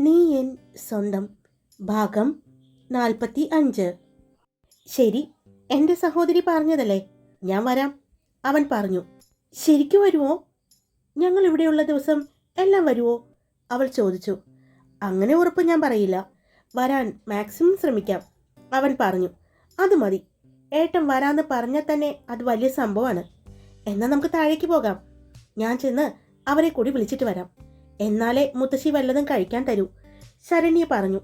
നീ എൻ സ്വന്തം ഭാഗം നാൽപ്പത്തി അഞ്ച്. ശരി എന്റെ സഹോദരി പറഞ്ഞതല്ലേ? ഞാൻ വരാം. അവൻ പറഞ്ഞു ശരിക്കും വരുമോ ഞങ്ങൾ ഇവിടെയുള്ള ദിവസം എല്ലാം വരുമോ അവൾ ചോദിച്ചു അങ്ങനെ ഉറപ്പ് ഞാൻ പറയില്ല. വരാൻ മാക്സിമം ശ്രമിക്കാം. അവൻ പറഞ്ഞു അത് മതി. ഏട്ടൻ വരാന്ന് പറഞ്ഞാൽ തന്നെ അത് വലിയ സംഭവമാണ്. എന്നാൽ നമുക്ക് താഴേക്ക് പോകാം. ഞാൻ ചെന്ന് അവരെ കൂടി വിളിച്ചിട്ട് വരാം. എന്നാലേ മുത്തശ്ശി വല്ലതും കഴിക്കാൻ തരൂ. ശരണ്യ പറഞ്ഞു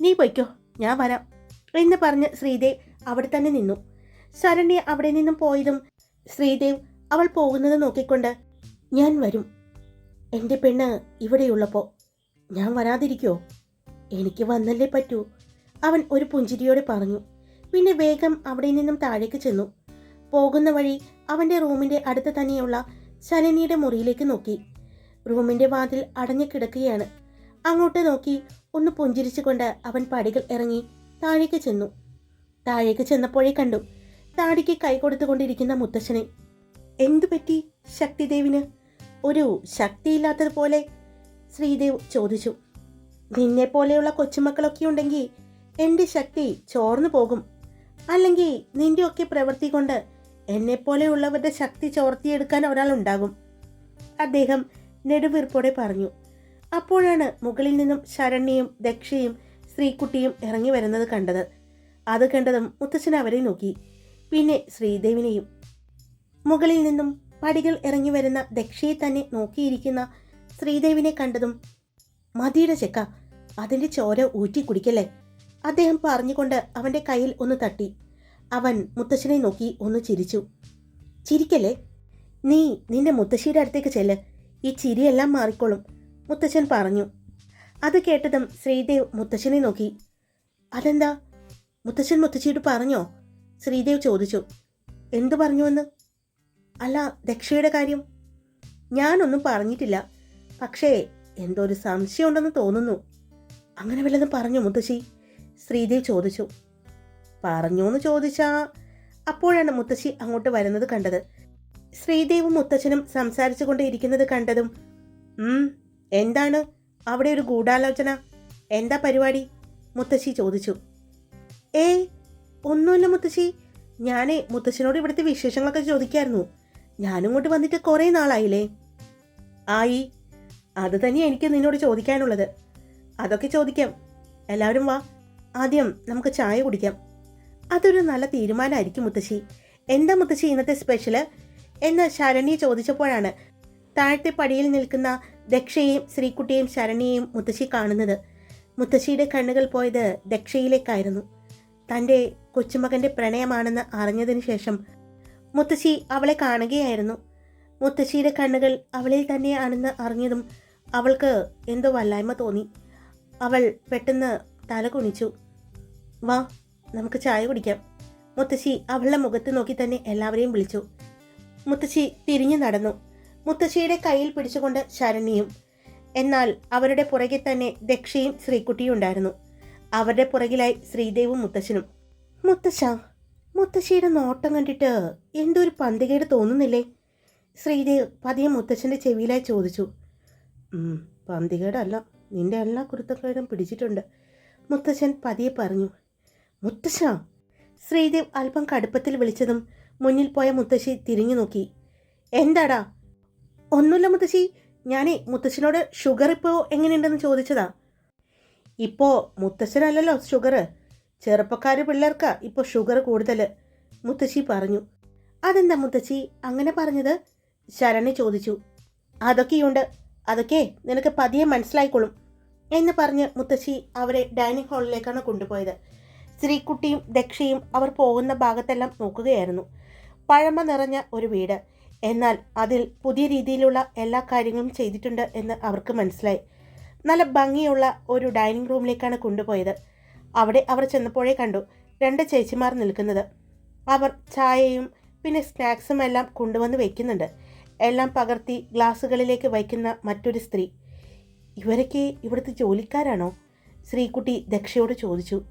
നീ പൊയ്ക്കോ ഞാൻ വരാം എന്ന് പറഞ്ഞ് ശ്രീദേവ് അവിടെ തന്നെ നിന്നു. ശരണ്യ അവിടെ നിന്നും പോയതും ശ്രീദേവ് അവൾ പോകുന്നത് നോക്കിക്കൊണ്ട് ഞാൻ വരും. എന്റെ പെണ്ണ് ഇവിടെയുള്ളപ്പോൾ ഞാൻ വരാതിരിക്കോ? എനിക്ക് വന്നല്ലേ പറ്റൂ അവൻ ഒരു പുഞ്ചിരിയോടെ പറഞ്ഞു. പിന്നെ വേഗം അവിടെ നിന്നും താഴേക്ക് ചെന്നു. പോകുന്ന വഴി അവന്റെ റൂമിന്റെ അടുത്ത് തന്നെയുള്ള ശരണ്യയുടെ മുറിയിലേക്ക് നോക്കി. റൂമിന്റെ വാതിൽ അടഞ്ഞു കിടക്കുകയാണ്. അങ്ങോട്ട് നോക്കി ഒന്ന് പുഞ്ചിരിച്ചുകൊണ്ട് അവൻ പടികൾ ഇറങ്ങി താഴേക്ക് ചെന്നു. താഴേക്ക് ചെന്നപ്പോഴേ കണ്ടു താടിക്ക് കൈ കൊടുത്തുകൊണ്ടിരിക്കുന്ന മുത്തശ്ശനെ. എന്തു പറ്റി ശക്തിദേവിന്? ഒരു ശക്തിയില്ലാത്തതുപോലെ? ശ്രീദേവ് ചോദിച്ചു. നിന്നെ പോലെയുള്ള കൊച്ചുമക്കളൊക്കെ ഉണ്ടെങ്കിൽ എന്റെ ശക്തി ചോർന്നു പോകും. അല്ലെങ്കിൽ നിന്റെ ഒക്കെ പ്രവൃത്തി കൊണ്ട് എന്നെപ്പോലെയുള്ളവരുടെ ശക്തി ചോർത്തിയെടുക്കാൻ ഒരാളുണ്ടാകും. അദ്ദേഹം നെടുവീർപ്പോടെ പറഞ്ഞു. അപ്പോഴാണ് മുകളിൽ നിന്നും ശരണ്യയും ദക്ഷയും ശ്രീകുട്ടിയും ഇറങ്ങി വരുന്നത് കണ്ടത്. അത് കണ്ടതും മുത്തച്ഛൻ അവരെ നോക്കി. പിന്നെ ശ്രീദേവിനെയും. മുകളിൽ നിന്നും പടികൾ ഇറങ്ങി വരുന്ന ദക്ഷയെ തന്നെ നോക്കിയിരിക്കുന്ന ശ്രീദേവിനെ കണ്ടതും മതിയുടെ ചെക്ക അതിന്റെ ചോര ഊറ്റി കുടിക്കല്ലേ? അദ്ദേഹം പറഞ്ഞുകൊണ്ട് അവന്റെ കയ്യിൽ ഒന്ന് തട്ടി. അവൻ മുത്തശ്ശനെ നോക്കി ഒന്ന് ചിരിച്ചു. ചിരിക്കല്ലേ? നീ നിന്റെ മുത്തശ്ശിയുടെ അടുത്തേക്ക് ചെല്ല്. ഈ ചിരിയെല്ലാം മാറിക്കോളും മുത്തച്ഛൻ പറഞ്ഞു. അത് കേട്ടതും ശ്രീദേവ് മുത്തച്ഛനെ നോക്കി. അതെന്താ? മുത്തച്ഛൻ മുത്തച്ഛിയോട് പറഞ്ഞോ? ശ്രീദേവ് ചോദിച്ചു. എന്തു പറഞ്ഞുവെന്ന്? അല്ല ദക്ഷയുടെ കാര്യം. ഞാനൊന്നും പറഞ്ഞിട്ടില്ല. പക്ഷേ എന്തോ ഒരു സംശയമുണ്ടെന്ന് തോന്നുന്നു. അങ്ങനെ വല്ലതും പറഞ്ഞു മുത്തശ്ശി? ശ്രീദേവ് ചോദിച്ചു. പറഞ്ഞു എന്ന് ചോദിച്ചാ അപ്പോഴാണ് മുത്തശ്ശി അങ്ങോട്ട് വരുന്നത് കണ്ടത്. ശ്രീദേവും മുത്തച്ഛനും സംസാരിച്ചു കൊണ്ടിരിക്കുന്നത് കണ്ടതും എന്താണ്? അവിടെ ഒരു ഗൂഢാലോചന. എന്താ പരിപാടി? മുത്തശ്ശി ചോദിച്ചു. ഏയ് ഒന്നുമില്ല മുത്തശ്ശി. ഞാനേ മുത്തശ്ശനോട് ഇവിടുത്തെ വിശേഷങ്ങളൊക്കെ ചോദിക്കായിരുന്നു. ഞാനും ഇങ്ങോട്ട് വന്നിട്ട് കുറേ നാളായില്ലേ? ആയി. അത് തന്നെ എനിക്ക് നിന്നോട് ചോദിക്കാനുള്ളത്. അതൊക്കെ ചോദിക്കാം. എല്ലാവരും വാ. ആദ്യം നമുക്ക് ചായ കുടിക്കാം. അതൊരു നല്ല തീരുമാനമായിരിക്കും മുത്തശ്ശി. എന്താ മുത്തശ്ശി ഇന്നത്തെ സ്പെഷ്യൽ? എന്ന് ശരണി ചോദിച്ചപ്പോഴാണ് താഴത്തെ പടിയിൽ നിൽക്കുന്ന ദക്ഷയെയും ശ്രീകുട്ടിയെയും ശരണിയെയും മുത്തശ്ശി കാണുന്നത്. മുത്തശ്ശിയുടെ കണ്ണുകൾ പോയത് ദക്ഷയിലേക്കായിരുന്നു. തന്റെ കൊച്ചുമകന്റെ പ്രണയമാണെന്ന് അറിഞ്ഞതിന് ശേഷം മുത്തശ്ശി അവളെ കാണുകയായിരുന്നു. മുത്തശ്ശിയുടെ കണ്ണുകൾ അവളിൽ തന്നെയാണെന്ന് അറിഞ്ഞതും അവൾക്ക് എന്തോ വല്ലായ്മ തോന്നി. അവൾ പെട്ടെന്ന് തല കുണിച്ചു. വാ നമുക്ക് ചായ കുടിക്കാം. മുത്തശ്ശി അവളുടെ മുഖത്ത് നോക്കി തന്നെ എല്ലാവരെയും വിളിച്ചു. മുത്തശ്ശി തിരിഞ്ഞു നടന്നു. മുത്തശ്ശിയുടെ കയ്യിൽ പിടിച്ചുകൊണ്ട് ശരണ്യയും എന്നാൽ അവരുടെ പുറകെ തന്നെ ദക്ഷയും ശ്രീകുട്ടിയും ഉണ്ടായിരുന്നു. അവരുടെ പുറകിലായി ശ്രീദേവും മുത്തശ്ശനും. മുത്തശ്ശ മുത്തശ്ശിയുടെ നോട്ടം കണ്ടിട്ട് എന്തോ ഒരു പന്തികേട് തോന്നുന്നില്ലേ? ശ്രീദേവ് പതിയെ മുത്തശ്ശന്റെ ചെവിയിലായി ചോദിച്ചു. പന്തികേടല്ല. നിന്റെ എല്ലാ കുരുത്തക്കേടും പിടിച്ചിട്ടുണ്ട്. മുത്തശ്ശൻ പതിയെ പറഞ്ഞു. മുത്തശ്ശ ശ്രീദേവ് അല്പം കടുപ്പത്തിൽ വിളിച്ചതും മുന്നിൽ പോയ മുത്തശ്ശി തിരിഞ്ഞു നോക്കി. എന്താടാ? ഒന്നുമില്ല മുത്തശ്ശി. ഞാനേ മുത്തശ്ശനോട് ഷുഗർ ഇപ്പോൾ എങ്ങനെയുണ്ടെന്ന് ചോദിച്ചതാ. ഇപ്പോൾ മുത്തശ്ശനല്ലല്ലോ ഷുഗർ ചെറുപ്പക്കാർ പിള്ളേർക്കാ ഇപ്പോൾ ഷുഗർ കൂടുതൽ. മുത്തശ്ശി പറഞ്ഞു. അതെന്താ മുത്തശ്ശി? അങ്ങനെ പറഞ്ഞത്? ശരണി ചോദിച്ചു. അതൊക്കെയുണ്ട്. അതൊക്കെ നിനക്ക് പതിയെ മനസ്സിലായിക്കൊള്ളും എന്ന് പറഞ്ഞ് മുത്തശ്ശി അവരെ ഡൈനിങ് ഹാളിലേക്കാണ് കൊണ്ടുപോയത്. ശ്രീകുട്ടിയും ദക്ഷയും അവർ പോകുന്ന ഭാഗത്തെല്ലാം നോക്കുകയായിരുന്നു. പഴമ നിറഞ്ഞ ഒരു വീട്. എന്നാൽ അതിൽ പുതിയ രീതിയിലുള്ള എല്ലാ കാര്യങ്ങളും ചെയ്തിട്ടുണ്ട് എന്ന് അവർക്ക് മനസ്സിലായി. നല്ല ഭംഗിയുള്ള ഒരു ഡൈനിങ് റൂമിലേക്കാണ് കൊണ്ടുപോയത്. അവിടെ അവർ ചെന്നപ്പോഴേ കണ്ടു രണ്ട് ചേച്ചിമാർ നിൽക്കുന്നത്. അവർ ചായയും പിന്നെ സ്നാക്സും എല്ലാം കൊണ്ടുവന്ന് വയ്ക്കുന്നുണ്ട് എല്ലാം പകർത്തി ഗ്ലാസ്സുകളിലേക്ക് വയ്ക്കുന്ന മറ്റൊരു സ്ത്രീ. ഇവരൊക്കെ ഇവിടുത്തെ ജോലിക്കാരാണോ? ശ്രീകുട്ടി ദക്ഷയോട് ചോദിച്ചു.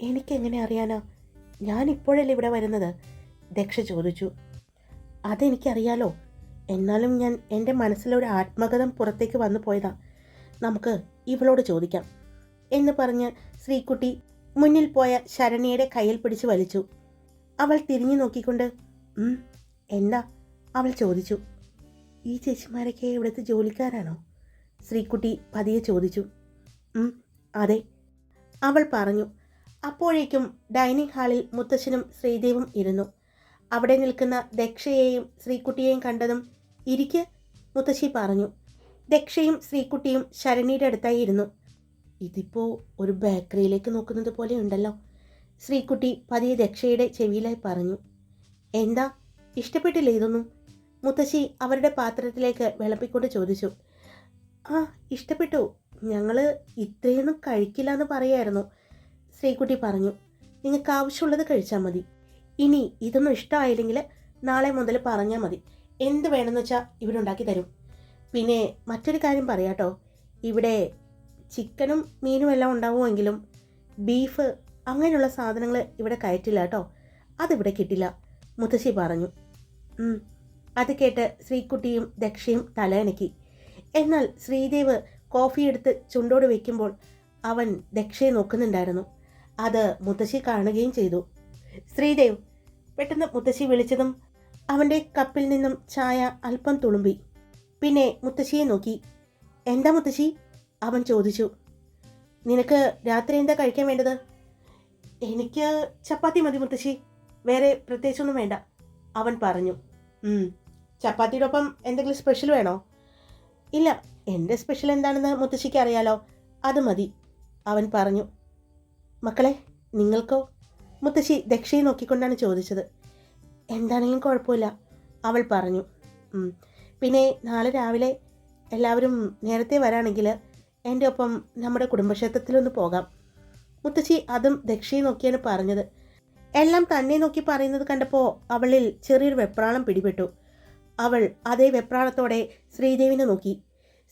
എനിക്കെങ്ങനെ അറിയാനാ? ഞാൻ ഇപ്പോഴല്ലേ ഇവിടെ വരുന്നത്. ദക്ഷ ചോദിച്ചു അതെനിക്കറിയാലോ? എന്നാലും ഞാൻ എന്റെ മനസ്സിലൊരു ആത്മകഥം പുറത്തേക്ക് വന്നു പോയതാ. നമുക്ക് ഇവളോട് ചോദിക്കാം. എന്ന് പറഞ്ഞ് ശ്രീകുട്ടി മുന്നിൽ പോയ ശരണിയുടെ കയ്യിൽ പിടിച്ച് വലിച്ചു. അവൾ തിരിഞ്ഞു നോക്കിക്കൊണ്ട് എന്താ? അവൾ ചോദിച്ചു ഈ ചേച്ചിമാരൊക്കെ ഇവിടുത്തെ ജോലിക്കാരാണോ? ശ്രീകുട്ടി പതിയെ ചോദിച്ചു അതെ. അവൾ പറഞ്ഞു അപ്പോഴേക്കും ഡൈനിങ് ഹാളിൽ മുത്തശ്ശനും ശ്രീദേവും ഇരുന്നു. അവിടെ നിൽക്കുന്ന ദക്ഷയെയും ശ്രീകുട്ടിയെയും കണ്ടതും ഇരിക്ക് മുത്തശ്ശി പറഞ്ഞു. ദക്ഷയും ശ്രീകുട്ടിയും ശരണിയുടെ അടുത്തായി ഇരുന്നു ഇതിപ്പോൾ ഒരു ബേക്കറിയിലേക്ക് നോക്കുന്നത് പോലെ ഉണ്ടല്ലോ. ശ്രീകുട്ടി പതിയെ ദക്ഷയുടെ ചെവിയിലായി പറഞ്ഞു. എന്താ? ഇഷ്ടപ്പെട്ടില്ല ഇതൊന്നും? മുത്തശ്ശി അവരുടെ പാത്രത്തിലേക്ക് വിളപ്പിക്കൊണ്ട് ചോദിച്ചു. ആ ഇഷ്ടപ്പെട്ടു. ഞങ്ങൾ ഇത്രയൊന്നും കഴിക്കില്ല എന്ന് പറയായിരുന്നു. ശ്രീകുട്ടി പറഞ്ഞു. നിങ്ങൾക്ക് ആവശ്യമുള്ളത് കഴിച്ചാൽ മതി. ഇനി ഇതൊന്നും ഇഷ്ടമായില്ലെങ്കിൽ നാളെ മുതൽ പറഞ്ഞാൽ മതി. എന്ത് വേണമെന്ന് വെച്ചാൽ ഇവരുണ്ടാക്കി തരും. പിന്നെ മറ്റൊരു കാര്യം പറയാട്ടോ. ഇവിടെ ചിക്കനും മീനും എല്ലാം ഉണ്ടാവുമെങ്കിലും ബീഫ് അങ്ങനെയുള്ള സാധനങ്ങൾ ഇവിടെ കയറ്റില്ല കേട്ടോ. അതിവിടെ കിട്ടില്ല. മുത്തശ്ശി പറഞ്ഞു. അത് കേട്ട് ശ്രീകുട്ടിയും ദക്ഷയും തലയണക്കി. എന്നാൽ ശ്രീദേവ് കോഫി എടുത്ത് ചുണ്ടോട് വയ്ക്കുമ്പോൾ അവൻ ദക്ഷയെ നോക്കുന്നുണ്ടായിരുന്നു. അത് മുത്തശ്ശി കാണുകയും ചെയ്തു. ശ്രീദേവ് പെട്ടെന്ന് മുത്തശ്ശി വിളിച്ചതും അവന്റെ കപ്പിൽ നിന്നും ചായ അല്പം തുളുമ്പി. പിന്നെ മുത്തശ്ശിയെ നോക്കി. എന്താ മുത്തശ്ശി? അവൻ ചോദിച്ചു. നിനക്ക് രാത്രി എന്താ കഴിക്കാൻ വേണ്ടത്? എനിക്ക് ചപ്പാത്തി മതി മുത്തശ്ശി. വേറെ പ്രത്യേകിച്ചൊന്നും വേണ്ട അവൻ പറഞ്ഞു. ചപ്പാത്തിയോടൊപ്പം എന്തെങ്കിലും സ്പെഷ്യൽ വേണോ? ഇല്ല എന്റെ സ്പെഷ്യൽ എന്താണെന്ന് മുത്തശ്ശിക്ക് അറിയാലോ അത് മതി അവൻ പറഞ്ഞു. മക്കളെ നിങ്ങൾക്കോ? മുത്തശ്ശി ദക്ഷയെ നോക്കിക്കൊണ്ടാണ് ചോദിച്ചത്. എന്താണെങ്കിലും കുഴപ്പമില്ല അവൾ പറഞ്ഞു. പിന്നെ നാളെ രാവിലെ എല്ലാവരും നേരത്തെ വരാണെങ്കിൽ എന്റെ ഒപ്പം നമ്മുടെ കുടുംബക്ഷേത്രത്തിലൊന്ന് പോകാം. മുത്തശ്ശി അതും ദക്ഷയെ നോക്കിയാണ് പറഞ്ഞത്. എല്ലാം തന്നെ നോക്കി പറയുന്നത് കണ്ടപ്പോൾ അവളിൽ ചെറിയൊരു വെപ്രാളം പിടിപെട്ടു. അവൾ അതേ വെപ്രാളത്തോടെ ശ്രീദേവിനെ നോക്കി.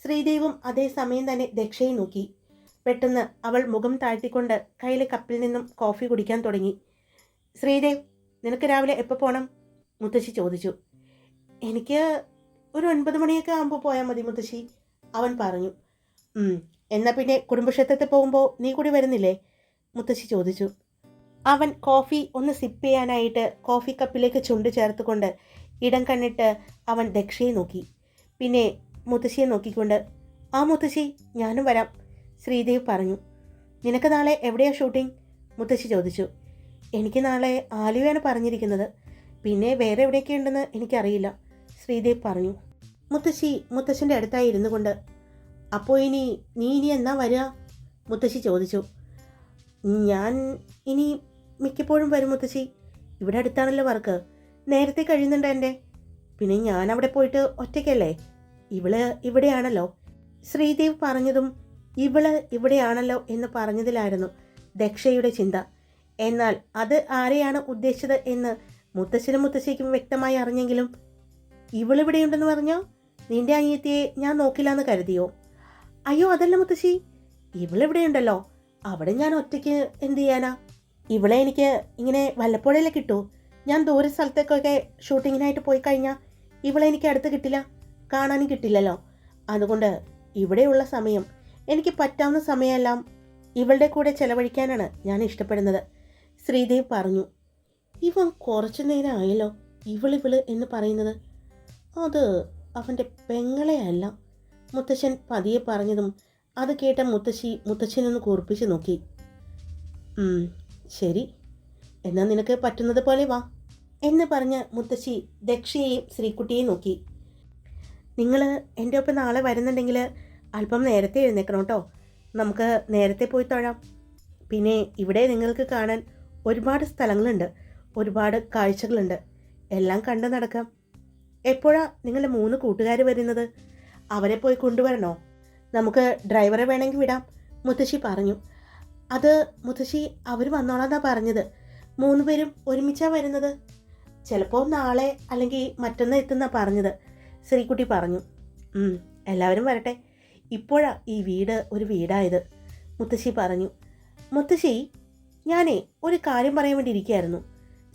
ശ്രീദേവും അതേ സമയം തന്നെ ദക്ഷയെ നോക്കി. പെട്ടെന്ന് അവൾ മുഖം താഴ്ത്തിക്കൊണ്ട് കയ്യിലെ കപ്പിൽ നിന്നും കോഫി കുടിക്കാൻ തുടങ്ങി. ശ്രീദേവ് നിനക്ക് രാവിലെ എപ്പോൾ പോകണം മുത്തശ്ശി ചോദിച്ചു. എനിക്ക് ഒരു ഒൻപത് മണിയൊക്കെ ആകുമ്പോൾ പോയാൽ മതി മുത്തശ്ശി അവൻ പറഞ്ഞു. എന്നാൽ എന്നാ പിന്നെ കുടുംബക്ഷേത്രത്തിൽ പോകുമ്പോൾ നീ കൂടി വരുന്നില്ലേ? മുത്തശ്ശി ചോദിച്ചു. അവൻ കോഫി ഒന്ന് സിപ്പ് ചെയ്യാനായിട്ട് കോഫി കപ്പിലേക്ക് ചുണ്ട് ചേർത്തുകൊണ്ട് ഇടം കണ്ണിട്ട് അവൻ ദക്ഷയെ നോക്കി. പിന്നെ മുത്തശ്ശിയെ നോക്കിക്കൊണ്ട് ആ മുത്തശ്ശി ഞാനും വരാം. ശ്രീദേവ് പറഞ്ഞു നിനക്ക് നാളെ എവിടെയാ ഷൂട്ടിംഗ് മുത്തശ്ശി ചോദിച്ചു എനിക്ക് നാളെ ആലുവയാണ് പറഞ്ഞിരിക്കുന്നത്. പിന്നെ വേറെ എവിടെയൊക്കെ ഉണ്ടെന്ന് എനിക്കറിയില്ല ശ്രീദേവ് പറഞ്ഞു. മുത്തശ്ശി മുത്തശ്ശന്റെ അടുത്തായി ഇരുന്നു കൊണ്ട് അപ്പോൾ ഇനി നീ ഇനി എന്നാ വരിക മുത്തശ്ശി ചോദിച്ചു ഞാൻ ഇനി മിക്കപ്പോഴും വരും മുത്തശ്ശി. ഇവിടെ അടുത്താണല്ലോ വർക്ക്. നേരത്തെ കഴിയുന്നുണ്ട് എന്റെ പിന്നെ ഞാൻ അവിടെ പോയിട്ട് ഒറ്റയ്ക്കല്ലേ? ഇവൾ ഇവിടെയാണല്ലോ. ശ്രീദേവ് പറഞ്ഞതും ഇവൾ ഇവിടെയാണല്ലോ എന്ന് പറഞ്ഞതിലായിരുന്നു ദക്ഷയുടെ ചിന്ത. എന്നാൽ അത് ആരെയാണ് ഉദ്ദേശിച്ചത് എന്ന് മുത്തശ്ശനും മുത്തശ്ശിക്കും വ്യക്തമായി അറിഞ്ഞെങ്കിലും ഇവളിവിടെയുണ്ടെന്ന് പറഞ്ഞോ? നിന്റെ അനിയത്തിയെ ഞാൻ നോക്കില്ല എന്ന് കരുതിയോ? അയ്യോ അതല്ല മുത്തശ്ശി. ഇവളിവിടെയുണ്ടല്ലോ അവിടെ ഞാൻ ഒറ്റയ്ക്ക് എന്ത് ചെയ്യാനാ? ഇവളെ എനിക്ക് ഇങ്ങനെ വല്ലപ്പോഴേലെ കിട്ടൂ. ഞാൻ ദൂര സ്ഥലത്തേക്കൊക്കെ ഷൂട്ടിങ്ങിനായിട്ട് പോയി കഴിഞ്ഞാൽ ഇവളെ എനിക്ക് അടുത്ത് കിട്ടില്ല. കാണാനും കിട്ടില്ലല്ലോ. അതുകൊണ്ട് ഇവിടെയുള്ള സമയം എനിക്ക് പറ്റാവുന്ന സമയമെല്ലാം ഇവളുടെ കൂടെ ചെലവഴിക്കാനാണ് ഞാൻ ഇഷ്ടപ്പെടുന്നത്. ശ്രീദേവ് പറഞ്ഞു ഇവൻ കുറച്ചു നേരം ആയല്ലോ ഇവളിവൾ എന്ന് പറയുന്നത്. അത് അവന്റെ പെങ്ങളെയല്ല. മുത്തശ്ശൻ പതിയെ പറഞ്ഞതും അത് കേട്ട മുത്തശ്ശി മുത്തശ്ശനൊന്ന് കൂർപ്പിച്ച് നോക്കി. ശരി. എന്നാൽ നിനക്ക് പറ്റുന്നത് പോലെ വാ. എന്ന് പറഞ്ഞ് മുത്തശ്ശി ദക്ഷയെയും ശ്രീകുട്ടിയെയും നോക്കി. നിങ്ങൾ എന്റെ ഒപ്പം നാളെ വരുന്നുണ്ടെങ്കിൽ അല്പം നേരത്തെ എഴുന്നേക്കണം കേട്ടോ. നമുക്ക് നേരത്തെ പോയി തൊഴാം. പിന്നെ ഇവിടെ നിങ്ങൾക്ക് കാണാൻ ഒരുപാട് സ്ഥലങ്ങളുണ്ട്. ഒരുപാട് കാഴ്ചകളുണ്ട്. എല്ലാം കണ്ടു നടക്കാം. എപ്പോഴാ നിങ്ങളുടെ മൂന്ന് കൂട്ടുകാർ വരുന്നത്? അവരെ പോയി കൊണ്ടുവരണോ? നമുക്ക് ഡ്രൈവറെ വേണമെങ്കിൽ വിടാം മുത്തശ്ശി പറഞ്ഞു. അത് മുത്തശ്ശി അവർ വന്നോളാന്നാ പറഞ്ഞത്. മൂന്ന് പേരും ഒരുമിച്ചാണ് വരുന്നത്? ചിലപ്പോൾ നാളെ അല്ലെങ്കിൽ മറ്റൊന്ന് എത്തുന്ന പറഞ്ഞത്. ശ്രീകുട്ടി പറഞ്ഞു. എല്ലാവരും വരട്ടെ. ഇപ്പോഴാ ഈ വീട് ഒരു വീടായത്. മുത്തശ്ശി പറഞ്ഞു മുത്തശ്ശി ഞാനേ ഒരു കാര്യം പറയാൻ വേണ്ടി ഇരിക്കുകയായിരുന്നു.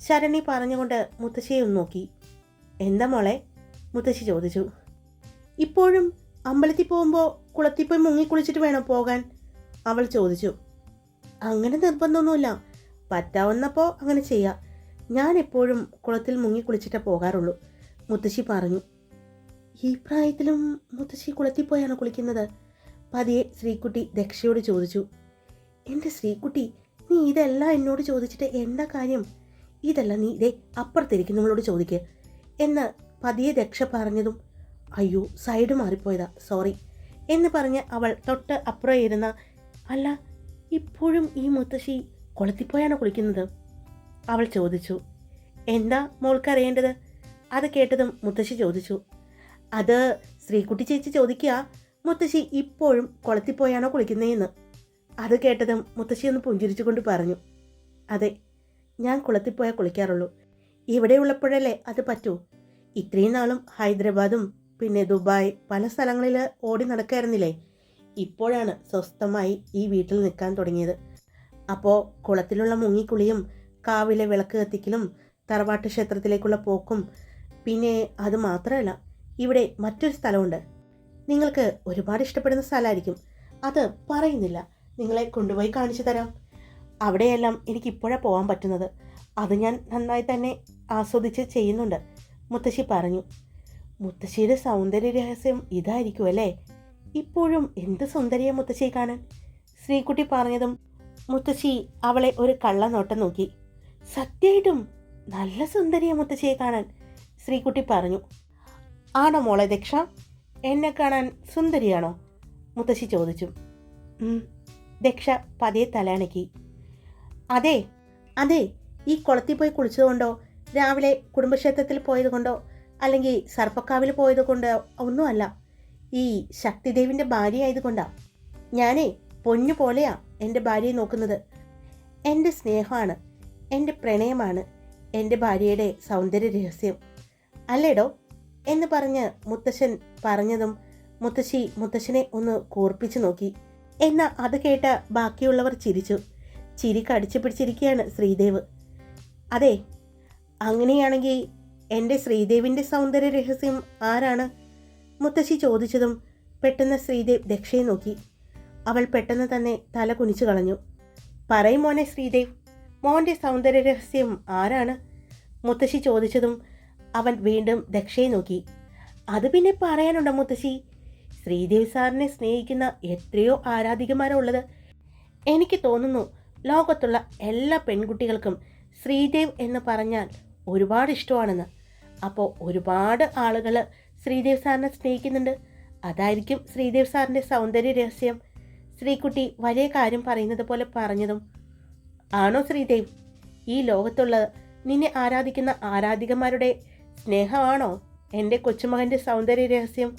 ശരണി പറഞ്ഞുകൊണ്ട് മുത്തശ്ശിയെ ഒന്ന് നോക്കി. എന്താ മോളെ? മുത്തശ്ശി ചോദിച്ചു. ഇപ്പോഴും അമ്പലത്തിൽ പോകുമ്പോൾ കുളത്തിൽ പോയി മുങ്ങി കുളിച്ചിട്ട് വേണോ പോകാൻ? അവൾ ചോദിച്ചു. അങ്ങനെ നിർബന്ധമൊന്നുമില്ല. പറ്റാവുന്നപ്പോൾ അങ്ങനെ ചെയ്യാം. ഞാൻ എപ്പോഴും കുളത്തിൽ മുങ്ങി കുളിച്ചിട്ടേ പോകാറുള്ളൂ മുത്തശ്ശി പറഞ്ഞു. ഈ പ്രായത്തിലും മുത്തശ്ശി കുളത്തിൽ പോയാണോ കുളിക്കുന്നത്. പതിയെ ശ്രീക്കുട്ടി ദക്ഷയോട് ചോദിച്ചു എന്റെ ശ്രീക്കുട്ടി നീ ഇതെല്ലാം എന്നോട് ചോദിച്ചിട്ട് എന്താ കാര്യം? ഇതെല്ലാം നീ ഇതേ അപ്പുറത്തിരിക്കുന്നവളോട് ചോദിക്ക്. എന്ന് പതിയെ ദക്ഷ പറഞ്ഞതും അയ്യോ സൈഡ് മാറിപ്പോയതാ സോറി. എന്ന് പറഞ്ഞ് അവൾ തൊട്ട് അപ്പുറം ഇരുന്ന അല്ല ഇപ്പോഴും ഈ മുത്തശ്ശി കുളത്തിപ്പോയാണോ കുളിക്കുന്നത്? അവൾ ചോദിച്ചു എന്താ മോൾക്കറിയേണ്ടത്? അത് കേട്ടതും മുത്തശ്ശി ചോദിച്ചു അത് ശ്രീകുട്ടി ചേച്ചി ചോദിക്കുക മുത്തശ്ശി ഇപ്പോഴും കുളത്തിപ്പോയാണോ കുളിക്കുന്നതെന്ന് അത് കേട്ടതും മുത്തശ്ശി ഒന്ന് പുഞ്ചിരിച്ചുകൊണ്ട് പറഞ്ഞു അതെ ഞാൻ കുളത്തിപ്പോയാൽ കുളിക്കാറുള്ളൂ. ഇവിടെ ഉള്ളപ്പോഴല്ലേ അത് പറ്റൂ. ഇത്രയും നാളും ഹൈദരാബാദും പിന്നെ ദുബായ് പല സ്ഥലങ്ങളിൽ ഓടി നടക്കായിരുന്നില്ലേ? ഇപ്പോഴാണ് സ്വസ്ഥമായി ഈ വീട്ടിൽ നിൽക്കാൻ തുടങ്ങിയത്. അപ്പോൾ കുളത്തിലുള്ള മുങ്ങിക്കുളിയും കാവിലെ വിളക്ക് കത്തിക്കലും തറവാട്ട് ക്ഷേത്രത്തിലേക്കുള്ള പോക്കും പിന്നെ അത് മാത്രമല്ല ഇവിടെ മറ്റൊരു സ്ഥലമുണ്ട്. നിങ്ങൾക്ക് ഒരുപാട് ഇഷ്ടപ്പെടുന്ന സ്ഥലമായിരിക്കും. അത് പറയുന്നില്ല. നിങ്ങളെ കൊണ്ടുപോയി കാണിച്ചു തരാം. അവിടെയെല്ലാം എനിക്ക് ഇപ്പോഴാണ് പോകാൻ പറ്റുന്നത്. അത് ഞാൻ നന്നായി തന്നെ ആസ്വദിച്ച് ചെയ്യുന്നുണ്ട്. മുത്തശ്ശി പറഞ്ഞു. മുത്തശ്ശിയുടെ സൗന്ദര്യ രഹസ്യം ഇതായിരിക്കും അല്ലേ? ഇപ്പോഴും എന്ത് സുന്ദരിയ മുത്തശ്ശി കാണാൻ? ശ്രീകുട്ടി പറഞ്ഞതും മുത്തശ്ശി അവളെ ഒരു കള്ള നോട്ടം നോക്കി. സത്യമായിട്ടും നല്ല സുന്ദരിയ മുത്തശ്ശിയെ കാണാൻ ശ്രീകുട്ടി പറഞ്ഞു. ആണോ മോളെ ദക്ഷ? എന്നെ കാണാൻ സുന്ദരിയാണോ? മുത്തശ്ശി ചോദിച്ചു. ദക്ഷ പതിയെ തലയണക്കി. അതെ അതെ ഈ കുളത്തിൽ പോയി കുളിച്ചതുകൊണ്ടോ രാവിലെ കുടുംബക്ഷേത്രത്തിൽ പോയതുകൊണ്ടോ അല്ലെങ്കിൽ സർപ്പക്കാവിൽ പോയത് കൊണ്ടോ ഒന്നുമല്ല. ഈ ശക്തിദേവിന്റെ ഭാര്യ ആയതുകൊണ്ടാണ് ഞാനേ പൊന്നു പോലെയാ എന്റെ ഭാര്യയെ നോക്കുന്നത്. എന്റെ സ്നേഹമാണ് എന്റെ പ്രണയമാണ് എന്റെ ഭാര്യയുടെ സൗന്ദര്യ രഹസ്യം. അല്ലേടോ എന്ന് പറഞ്ഞ് മുത്തശ്ശൻ പറഞ്ഞതും മുത്തശ്ശി മുത്തശ്ശനെ ഒന്ന് കൂർപ്പിച്ചു നോക്കി. എന്നാൽ അത് കേട്ട ബാക്കിയുള്ളവർ ചിരിച്ചു. ചിരി കടിച്ചു പിടിച്ചിരിക്കുകയാണ് ശ്രീദേവ്. അതെ അങ്ങനെയാണെങ്കിൽ എന്റെ ശ്രീദേവിന്റെ സൗന്ദര്യ രഹസ്യം ആരാണ്? മുത്തശ്ശി ചോദിച്ചതും പെട്ടെന്ന് ശ്രീദേവ് ദക്ഷയെ നോക്കി. അവൾ പെട്ടെന്ന് തന്നെ തല കുനിച്ചു കളഞ്ഞു. പറയും മോനെ ശ്രീദേവ് മോന്റെ സൗന്ദര്യ രഹസ്യം ആരാണ്? മുത്തശ്ശി ചോദിച്ചതും അവൻ വീണ്ടും ദക്ഷയെ നോക്കി. അത് പിന്നെ പറയാനുണ്ടോ മുത്തശ്ശി? ശ്രീദേവ് സാറിനെ സ്നേഹിക്കുന്ന എത്രയോ ആരാധികമാരുള്ളത് എനിക്ക് തോന്നുന്നു ലോകത്തുള്ള എല്ലാ പെൺകുട്ടികൾക്കും ശ്രീദേവ് എന്ന് പറഞ്ഞാൽ ഒരുപാട് ഇഷ്ടമാണെന്ന്. അപ്പോൾ ഒരുപാട് ആളുകൾ ശ്രീദേവ് സാറിനെ സ്നേഹിക്കുന്നുണ്ട്. അതായിരിക്കും ശ്രീദേവ് സാറിന്റെ സൗന്ദര്യ രഹസ്യം. ശ്രീകുട്ടി വലിയ കാര്യം പറയുന്നത് പോലെ പറഞ്ഞതും. ആണോ ശ്രീദേവ്? ഈ ലോകത്തുള്ള നിന്നെ ആരാധിക്കുന്ന ആരാധികമാരുടെ സ്നേഹമാണോ? എന്റെ കൊച്ചുമകന്റെ സൗന്ദര്യ രഹസ്യം?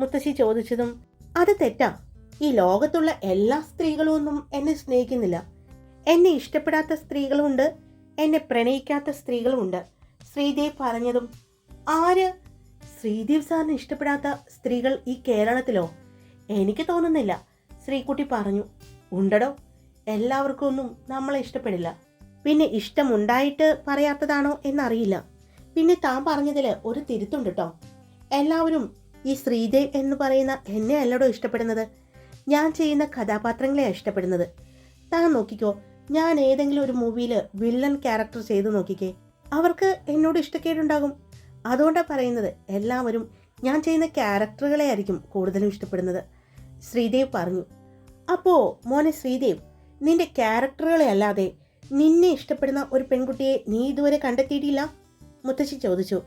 മുത്തശ്ശി ചോദിച്ചതും അത് തെറ്റാ. ഈ ലോകത്തുള്ള എല്ലാ സ്ത്രീകളും ഒന്നും എന്നെ സ്നേഹിക്കുന്നില്ല. എന്നെ ഇഷ്ടപ്പെടാത്ത സ്ത്രീകളുമുണ്ട് എന്നെ പ്രണയിക്കാത്ത സ്ത്രീകളുമുണ്ട്. ശ്രീദേവ് പറഞ്ഞതും ആര്? ശ്രീദേവ് സാറിന് ഇഷ്ടപ്പെടാത്ത സ്ത്രീകൾ ഈ കേരളത്തിലോ? എനിക്ക് തോന്നുന്നില്ല. ശ്രീകുട്ടി പറഞ്ഞു ഉണ്ടടോ. എല്ലാവർക്കും ഒന്നും നമ്മളെ ഇഷ്ടപ്പെടില്ല. പിന്നെ ഇഷ്ടമുണ്ടായിട്ട് പറയാത്തതാണോ എന്നറിയില്ല. പിന്നെ താൻ പറഞ്ഞതിൽ ഒരു തിരുത്തുണ്ട് കേട്ടോ എല്ലാവരും ഈ ശ്രീദേവ് എന്ന് പറയുന്ന എന്നെ അല്ലടോ ഇഷ്ടപ്പെടുന്നത്? ഞാൻ ചെയ്യുന്ന കഥാപാത്രങ്ങളെയാണ് ഇഷ്ടപ്പെടുന്നത്? താൻ നോക്കിക്കോ ഞാൻ ഏതെങ്കിലും ഒരു മൂവിയിൽ വില്ലൻ ക്യാരക്ടർ ചെയ്ത് നോക്കിക്കേ. അവർക്ക് എന്നോട് ഇഷ്ടക്കേടുണ്ടാകും. അതുകൊണ്ടാണ് പറയുന്നത് എല്ലാവരും ഞാൻ ചെയ്യുന്ന ക്യാരക്ടറുകളെ ആയിരിക്കും കൂടുതലും ഇഷ്ടപ്പെടുന്നത്. ശ്രീദേവ് പറഞ്ഞു അപ്പോൾ മോനെ ശ്രീദേവ് നിന്റെ ക്യാരക്ടറുകളെ അല്ലാതെ നിന്നെ ഇഷ്ടപ്പെടുന്ന ഒരു പെൺകുട്ടിയെ നീ ഇതുവരെ കണ്ടെത്തിയിട്ടില്ല? മുത്തശ്ശി ചോദിച്ചു.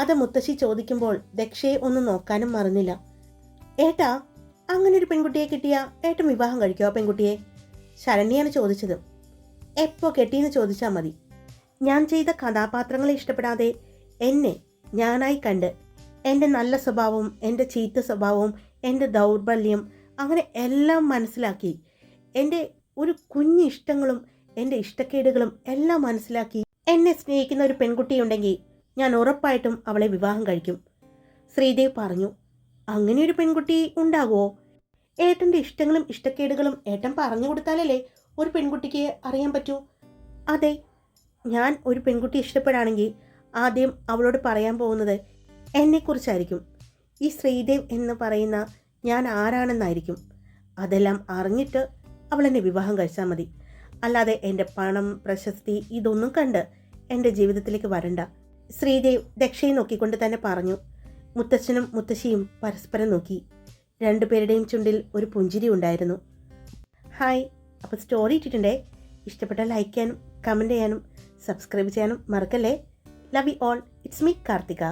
അത് മുത്തശ്ശി ചോദിക്കുമ്പോൾ ദക്ഷയെ ഒന്ന് നോക്കാനും മറന്നില്ല. ഏട്ടാ അങ്ങനെ ഒരു പെൺകുട്ടിയെ കിട്ടിയ ഏട്ടൻ വിവാഹം കഴിക്കോ ആ പെൺകുട്ടിയെ? ശരണ്യാണ് ചോദിച്ചത്. എപ്പോ കെട്ടിയെന്ന് ചോദിച്ചാൽ മതി. ഞാൻ ചെയ്ത കഥാപാത്രങ്ങളെ ഇഷ്ടപ്പെടാതെ എന്നെ ഞാനായി കണ്ട് എന്റെ നല്ല സ്വഭാവവും എന്റെ ചീത്ത സ്വഭാവവും എന്റെ ദൗർബല്യം അങ്ങനെ എല്ലാം മനസ്സിലാക്കി എന്റെ ഒരു കുഞ്ഞു ഇഷ്ടങ്ങളും എന്റെ ഇഷ്ടക്കേടുകളും എല്ലാം മനസ്സിലാക്കി എന്നെ സ്നേഹിക്കുന്ന ഒരു പെൺകുട്ടിയുണ്ടെങ്കിൽ ഞാൻ ഉറപ്പായിട്ടും അവളെ വിവാഹം കഴിക്കും. ശ്രീദേവ് പറഞ്ഞു അങ്ങനെ ഒരു പെൺകുട്ടി ഉണ്ടാകുമോ ഏട്ടന്റെ ഇഷ്ടങ്ങളും ഇഷ്ടക്കേടുകളും ഏട്ടൻ പറഞ്ഞു കൊടുത്താലല്ലേ ഒരു പെൺകുട്ടിക്ക് അറിയാൻ പറ്റൂ? അതെ ഞാൻ ഒരു പെൺകുട്ടി ഇഷ്ടപ്പെടുകയാണെങ്കിൽ ആദ്യം അവളോട് പറയാൻ പോകുന്നത് എന്നെക്കുറിച്ചായിരിക്കും. ഈ ശ്രീദേവ് എന്ന് പറയുന്ന ഞാൻ ആരാണെന്നായിരിക്കും. അതെല്ലാം അറിഞ്ഞിട്ട് അവൾ എന്നെ വിവാഹം കഴിച്ചാൽ മതി. അല്ലാതെ എന്റെ പണം പ്രശസ്തി ഇതൊന്നും കണ്ട് എന്റെ ജീവിതത്തിലേക്ക് വരണ്ട. ശ്രീദേവ് ദക്ഷയെ നോക്കിക്കൊണ്ട് തന്നെ പറഞ്ഞു. മുത്തച്ഛനും മുത്തശ്ശിയും പരസ്പരം നോക്കി. രണ്ടുപേരുടെയും ചുണ്ടിൽ ഒരു പുഞ്ചിരി ഉണ്ടായിരുന്നു. ഹായ് അപ്പോൾ സ്റ്റോറി ഇട്ടിട്ടുണ്ടേ? ഇഷ്ടപ്പെട്ട ലൈക്ക് ചെയ്യാനും കമന്റ് ചെയ്യാനും സബ്സ്ക്രൈബ് ചെയ്യാനും മറക്കല്ലേ? Love you all it's me Karthika.